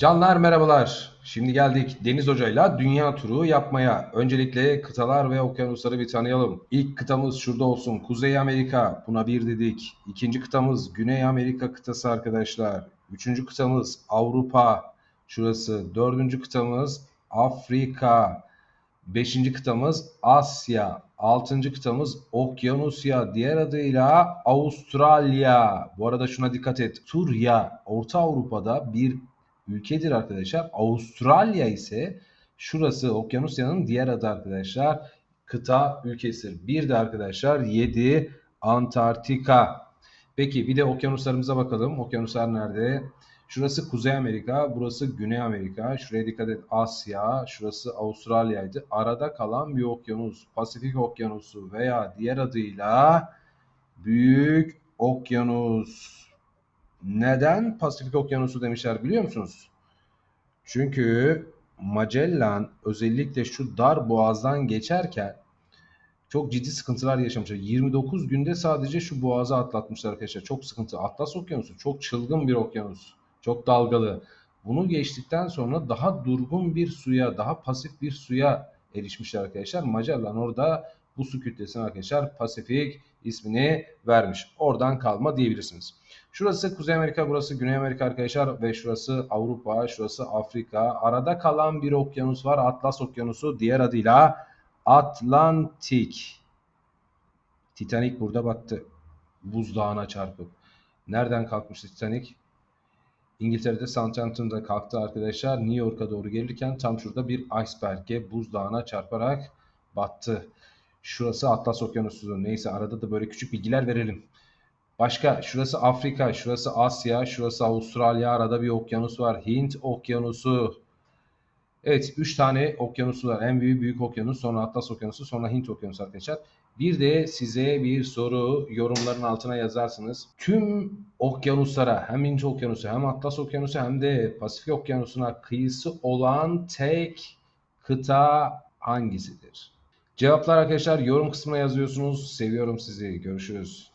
Canlar merhabalar. Şimdi geldik Deniz Hoca'yla dünya turu yapmaya. Öncelikle kıtalar ve okyanusları bir tanıyalım. İlk kıtamız şurada olsun. Kuzey Amerika. Buna bir dedik. İkinci kıtamız Güney Amerika kıtası arkadaşlar. Üçüncü kıtamız Avrupa. Şurası. Dördüncü kıtamız Afrika. Beşinci kıtamız Asya. Altıncı kıtamız Okyanusya. Diğer adıyla Avustralya. Bu arada şuna dikkat et. Turya Orta Avrupa'da bir ülkedir arkadaşlar. Avustralya ise şurası Okyanusya'nın diğer adı arkadaşlar. Kıta ülkesidir. Bir de arkadaşlar 7 Antarktika. Peki bir de okyanuslarımıza bakalım. Okyanuslar nerede? Şurası Kuzey Amerika, burası Güney Amerika. Şuraya dikkat et Asya, şurası Avustralya'ydı. Arada kalan bir okyanus, Pasifik Okyanusu veya diğer adıyla Büyük Okyanus. Neden Pasifik Okyanusu demişler biliyor musunuz? Çünkü Magellan özellikle şu dar boğazdan geçerken çok ciddi sıkıntılar yaşamışlar. 29 günde sadece şu boğazı atlatmışlar arkadaşlar. Çok sıkıntı. Atlas Okyanusu çok çılgın bir okyanus. Çok dalgalı. Bunu geçtikten sonra daha durgun bir suya, daha pasif bir suya erişmişler arkadaşlar. Magellan orada bu su kütlesine arkadaşlar Pasifik ismini vermiş. Oradan kalma diyebilirsiniz. Şurası Kuzey Amerika, burası Güney Amerika arkadaşlar ve şurası Avrupa, şurası Afrika. Arada kalan bir okyanus var. Atlas Okyanusu diğer adıyla Atlantik. Titanic burada battı. Buzdağına çarpıp. Nereden kalkmıştı Titanic? İngiltere'de Southampton'da kalktı arkadaşlar. New York'a doğru gelirken tam şurada bir iceberg'e buzdağına çarparak battı. Şurası Atlas Okyanusu. Neyse arada da böyle küçük bilgiler verelim. Başka şurası Afrika, şurası Asya, şurası Avustralya. Arada bir okyanus var. Hint Okyanusu. Evet 3 tane okyanusu var. En büyük Büyük Okyanus, sonra Atlas Okyanusu, sonra Hint Okyanusu arkadaşlar. Bir de size bir soru yorumların altına yazarsınız. Tüm okyanuslara hem Hint Okyanusu hem Atlas Okyanusu hem de Pasifik Okyanusu'na kıyısı olan tek kıta hangisidir? Cevaplar arkadaşlar yorum kısmına yazıyorsunuz. Seviyorum sizi. Görüşürüz.